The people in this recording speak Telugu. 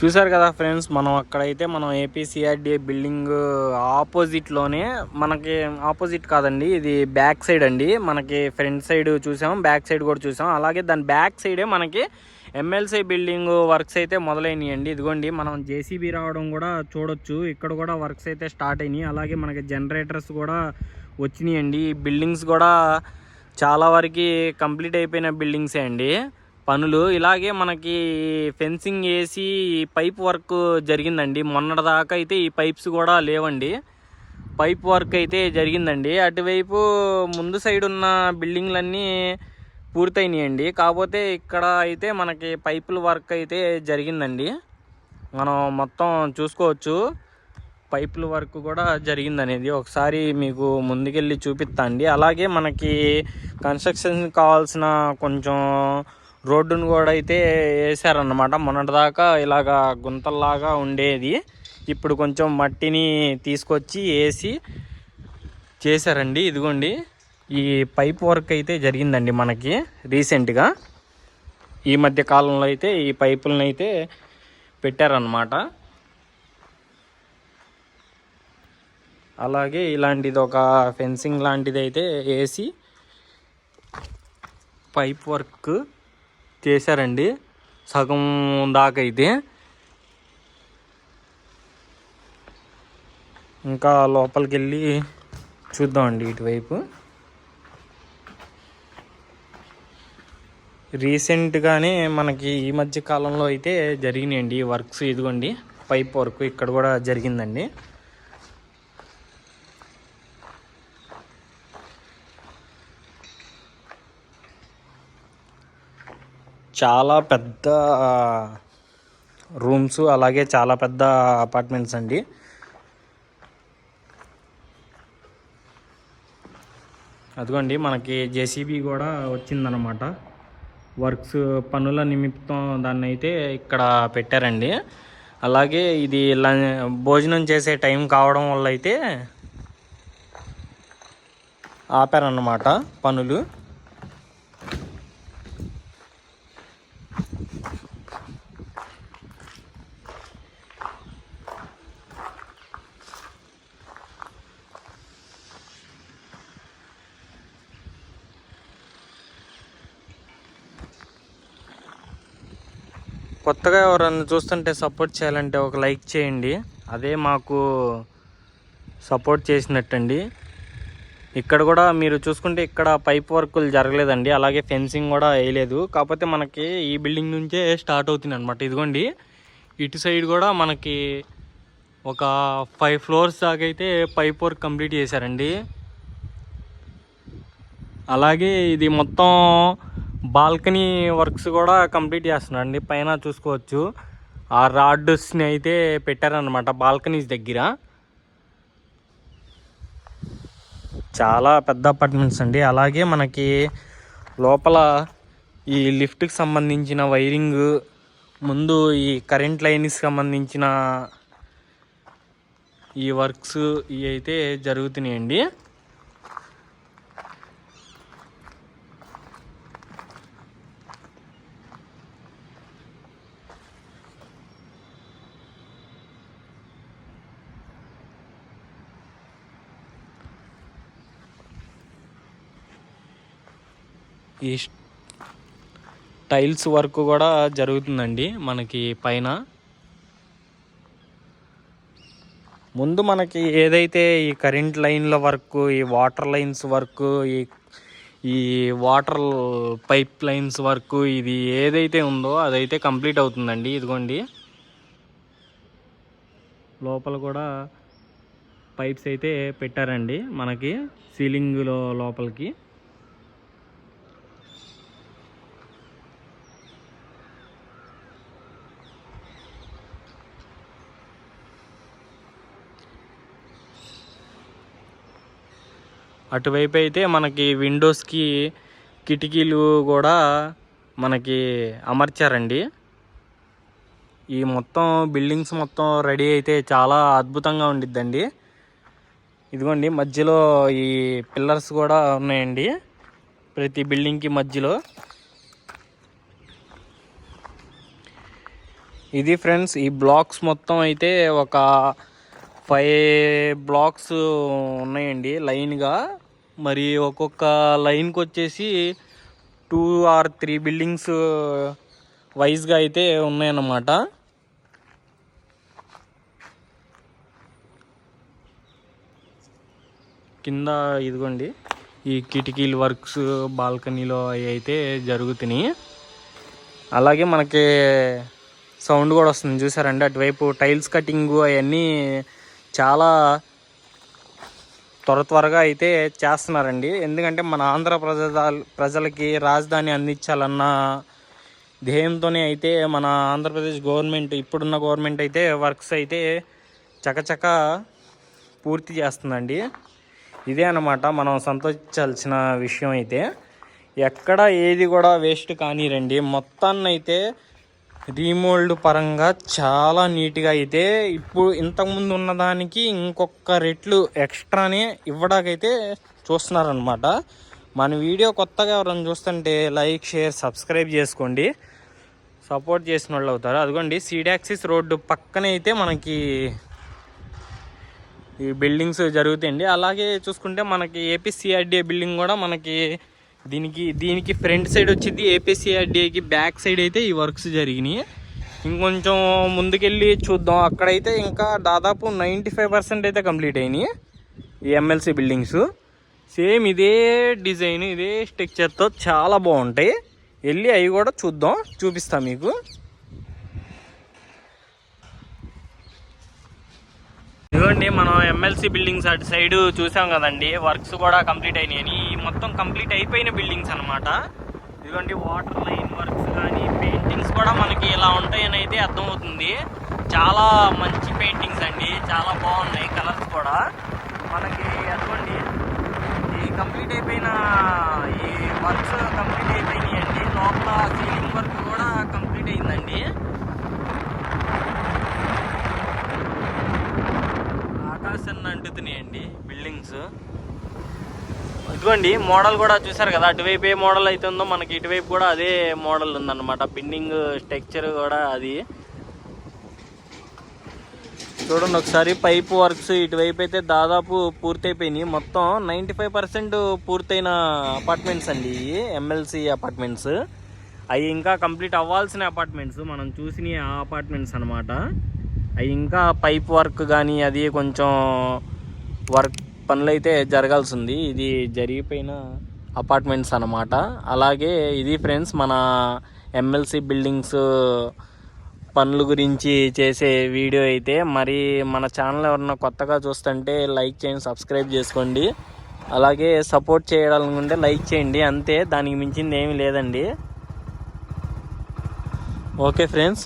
చూసారు కదా ఫ్రెండ్స్ మనం అక్కడైతే మనం ఏపీసీఆర్డీఏ బిల్డింగ్ ఆపోజిట్లోనే మనకి ఆపోజిట్ కాదండి ఇది బ్యాక్ సైడ్ అండి. మనకి ఫ్రంట్ సైడ్ చూసాం బ్యాక్ సైడ్ కూడా చూసాం. అలాగే దాని బ్యాక్ సైడే మనకి ఎమ్మెల్సీ బిల్డింగ్ వర్క్స్ అయితే మొదలైనాయండి ఇదిగోండి మనం జేసీబీ రావడం కూడా చూడొచ్చు. ఇక్కడ కూడా వర్క్స్ అయితే స్టార్ట్ అయినాయి. అలాగే మనకి జనరేటర్స్ కూడా వచ్చినాయండి ఈ బిల్డింగ్స్ కూడా చాలా వరకు కంప్లీట్ అయిపోయిన బిల్డింగ్సే అండి. పనులు. ఇలాగే మనకి ఫెన్సింగ్ వేసి పైప్ వర్క్ జరిగిందండి. మొన్నటిదాకా అయితే ఈ పైప్స్ కూడా లేవండి. పైప్ వర్క్ అయితే జరిగిందండి. అటువైపు ముందు సైడ్ ఉన్న బిల్డింగ్లన్నీ పూర్తయినాయండి. కాకపోతే ఇక్కడ అయితే మనకి పైపుల వర్క్ అయితే జరిగిందండి. మనం మొత్తం చూసుకోవచ్చు. పైపుల వర్క్ కూడా జరిగింది అనేది ఒకసారి మీకు ముందుకెళ్ళి చూపిస్తా అండి. అలాగే మనకి కన్స్ట్రక్షన్ కావాల్సిన కొంచెం రోడ్డును కూడా అయితే వేసారన్నమాట మొన్నటిదాకా ఇలాగా గుంతల్లాగా ఉండేది. ఇప్పుడు కొంచెం మట్టిని తీసుకొచ్చి వేసి చేశారండి. ఇదిగోండి ఈ పైప్ వర్క్ అయితే జరిగిందండి మనకి రీసెంట్గా. ఈ మధ్య కాలంలో అయితే ఈ పైపులను అయితే పెట్టారన్నమాట. అలాగే ఇలాంటిది ఒక ఫెన్సింగ్ లాంటిది అయితే వేసి పైప్ వర్క్ చేశారండి. సగం దాకా అయితే ఇంకా లోపలికి వెళ్ళి చూద్దామండి ఇటువైపు. రీసెంట్గానే మనకి ఈ మధ్య కాలంలో అయితే జరిగినాయండి ఈ వర్క్స్ ఇదిగోండి. పైప్ వర్క్ ఇక్కడ కూడా జరిగిందండి. చాలా పెద్ద రూమ్స్ అలాగే చాలా పెద్ద అపార్ట్మెంట్స్ అండి. అదిగోండి మనకి జేసీబీ కూడా వచ్చిందనమాట వర్క్స్ పనుల నిమిత్తం దాన్ని అయితే ఇక్కడ పెట్టారండి. అలాగే ఇది భోజనం చేసే టైం కావడం వల్ల అయితే ఆపారన్నమాట పనులు. కొత్తగా ఎవరన్నా చూస్తుంటే సపోర్ట్ చేయాలంటే ఒక లైక్ చేయండి. అదే మాకు సపోర్ట్ చేసినట్టండి. ఇక్కడ కూడా మీరు చూసుకుంటే ఇక్కడ పైప్ వర్కులు జరగలేదండి. అలాగే ఫెన్సింగ్ కూడా వేయలేదు. కాకపోతే మనకి ఈ బిల్డింగ్ నుంచే స్టార్ట్ అవుతుంది అనమాట ఇదిగోండి ఇటు సైడ్ కూడా మనకి ఒక ఫైవ్ ఫ్లోర్స్ దాకా అయితే పైప్ వర్క్ కంప్లీట్ చేశారండి. అలాగే ఇది మొత్తం బాల్కనీ వర్క్స్ కూడా కంప్లీట్ చేస్తున్నారండి పైన చూసుకోవచ్చు. ఆ రాడ్స్ని అయితే పెట్టారనమాట బాల్కనీస్ దగ్గర. చాలా పెద్ద అపార్ట్మెంట్స్ అండి. అలాగే మనకి లోపల ఈ లిఫ్ట్కి సంబంధించిన వైరింగ్ ముందు ఈ కరెంట్ లైన్కి సంబంధించిన ఈ వర్క్స్ ఇవి అయితే జరుగుతున్నాయండి. ఈ టైల్స్ వర్క్ కూడా జరుగుతుందండి మనకి పైన. ముందు మనకి ఏదైతే ఈ కరెంట్ లైన్ల వర్క్ ఈ వాటర్ లైన్స్ వర్క్ ఈ ఈ వాటర్ పైప్ లైన్స్ వర్క్ ఇది ఏదైతే ఉందో అదైతే కంప్లీట్ అవుతుందండి. ఇదిగోండి. లోపల కూడా పైప్స్ అయితే పెట్టారండి మనకి సీలింగ్లో లోపలికి. అటువైపు అయితే మనకి విండోస్కి కిటికీలు కూడా మనకి అమర్చారండి. ఈ మొత్తం బిల్డింగ్స్ మొత్తం రెడీ అయితే చాలా అద్భుతంగా ఉండిద్దండి. ఇదిగోండి మధ్యలో ఈ పిల్లర్స్ కూడా ఉన్నాయండి. ప్రతి బిల్డింగ్కి మధ్యలో. ఇది ఫ్రెండ్స్ ఈ బ్లాక్స్ మొత్తం అయితే ఒక ఫైవ్ బ్లాక్స్ ఉన్నాయండి లైన్గా. మరి ఒక్కొక్క లైన్కి వచ్చేసి టూ ఆర్ త్రీ బిల్డింగ్స్ వైజ్గా అయితే ఉన్నాయన్నమాట. కింద ఇదిగోండి ఈ కిటికీల వర్క్స్ బాల్కనీలో అవి అయితే జరుగుతున్నాయి. అలాగే మనకి సౌండ్ కూడా వస్తుంది చూసారండి? అటువైపు టైల్స్ కటింగ్ అవన్నీ చాలా త్వర త్వరగా అయితే చేస్తున్నారండి. ఎందుకంటే మన ఆంధ్ర ప్రజల ప్రజలకి రాజధాని అందించాలన్న ధ్యేయంతోనే అయితే మన ఆంధ్రప్రదేశ్ గవర్నమెంట్ ఇప్పుడున్న గవర్నమెంట్ అయితే వర్క్స్ అయితే చకచక పూర్తి చేస్తుందండి. ఇదే అనమాట మనం సంతోషించాల్సిన విషయం అయితే. ఎక్కడ ఏది కూడా వేస్ట్ కానీరండి. మొత్తాన్ని అయితే రీమోల్డ్ పరంగా చాలా నీట్గా అయితే ఇప్పుడు ఇంతకుముందు ఉన్నదానికి ఇంకొక రెట్లు ఎక్స్ట్రానే ఇవ్వడానికైతే చూస్తున్నారనమాట మన వీడియో కొత్తగా ఎవరైనా చూస్తుంటే లైక్ షేర్ సబ్స్క్రైబ్ చేసుకోండి. సపోర్ట్ చేసిన వాళ్ళు అవుతారు. అదిగోండి సీడాక్సిస్ రోడ్డు పక్కనే అయితే మనకి ఈ బిల్డింగ్స్ జరుగుతాయండి. అలాగే చూసుకుంటే మనకి ఏపీసీఆర్డీఏ బిల్డింగ్ కూడా మనకి దీనికి దీనికి ఫ్రంట్ సైడ్ వచ్చింది ఏపీసీఆర్డీఏకి బ్యాక్ సైడ్ అయితే ఈ వర్క్స్ జరిగినాయి. ఇంకొంచెం ముందుకెళ్ళి చూద్దాం. అక్కడైతే ఇంకా దాదాపు నైంటీ ఫైవ్ పర్సెంట్ అయితే కంప్లీట్ అయినాయి ఈ ఎమ్మెల్సీ బిల్డింగ్స్ సేమ్ ఇదే డిజైన్ ఇదే స్ట్రక్చర్తో చాలా బాగుంటాయి. వెళ్ళి అవి కూడా చూద్దాం. చూపిస్తాం మీకు. ఇదిగోండి మనం ఎమ్మెల్సీ బిల్డింగ్స్ అటు సైడ్ చూసాం కదండి. వర్క్స్ కూడా కంప్లీట్ అయినాయని మొత్తం కంప్లీట్ అయిపోయిన బిల్డింగ్స్ అనమాట ఇదిగోండి వాటర్ లైన్ వర్క్స్ కానీ పెయింటింగ్స్ కూడా మనకి ఇలా ఉంటాయని అయితే అర్థమవుతుంది. చాలా మంచి పెయింటింగ్స్ అండి చాలా బాగున్నాయి కలర్స్ కూడా. మనకి అదిగోండి ఈ కంప్లీట్ అయిపోయిన ఈ వర్క్స్ కంప్లీట్ అయిపోయినాయి అండి. లోపల సీలింగ్ వర్క్ కూడా కంప్లీట్ అయిందండి. ఆకాశాన్ని అంటుతున్నాయండి బిల్డింగ్స్. ఇదిగోండి మోడల్ కూడా చూసారు కదా అటువైపు ఏ మోడల్ అయితే ఉందో మనకి ఇటువైపు కూడా అదే మోడల్ ఉందన్నమాట. బిల్డింగ్ స్ట్రక్చర్ కూడా అది. చూడండి ఒకసారి పైప్ వర్క్స్ ఇటువైపు అయితే దాదాపు పూర్తయిపోయినాయి. మొత్తం నైంటీ ఫైవ్ పర్సెంట్ పూర్తయిన అపార్ట్మెంట్స్ అండి ఇవి ఎమ్మెల్సీ అపార్ట్మెంట్స్ అవి ఇంకా కంప్లీట్ అవ్వాల్సిన అపార్ట్మెంట్స్ మనం చూసిన ఆ అపార్ట్మెంట్స్ అనమాట అవి ఇంకా పైప్ వర్క్ కానీ అది కొంచెం వర్క్ పనులు అయితే జరగాల్సి ఉంది ఇది జరిగిపోయిన అపార్ట్మెంట్స్ అన్నమాట. అలాగే ఇది ఫ్రెండ్స్ మన ఎమ్మెల్సీ బిల్డింగ్స్ పనుల గురించి చేసే వీడియో అయితే. మరి మన ఛానల్ ఎవరన్నా కొత్తగా చూస్తుంటే లైక్ చేయండి సబ్స్క్రైబ్ చేసుకోండి. అలాగే సపోర్ట్ చేయాలనుకుంటే లైక్ చేయండి. అంతే దానికి మించింది ఏమీ లేదండి. Okay friends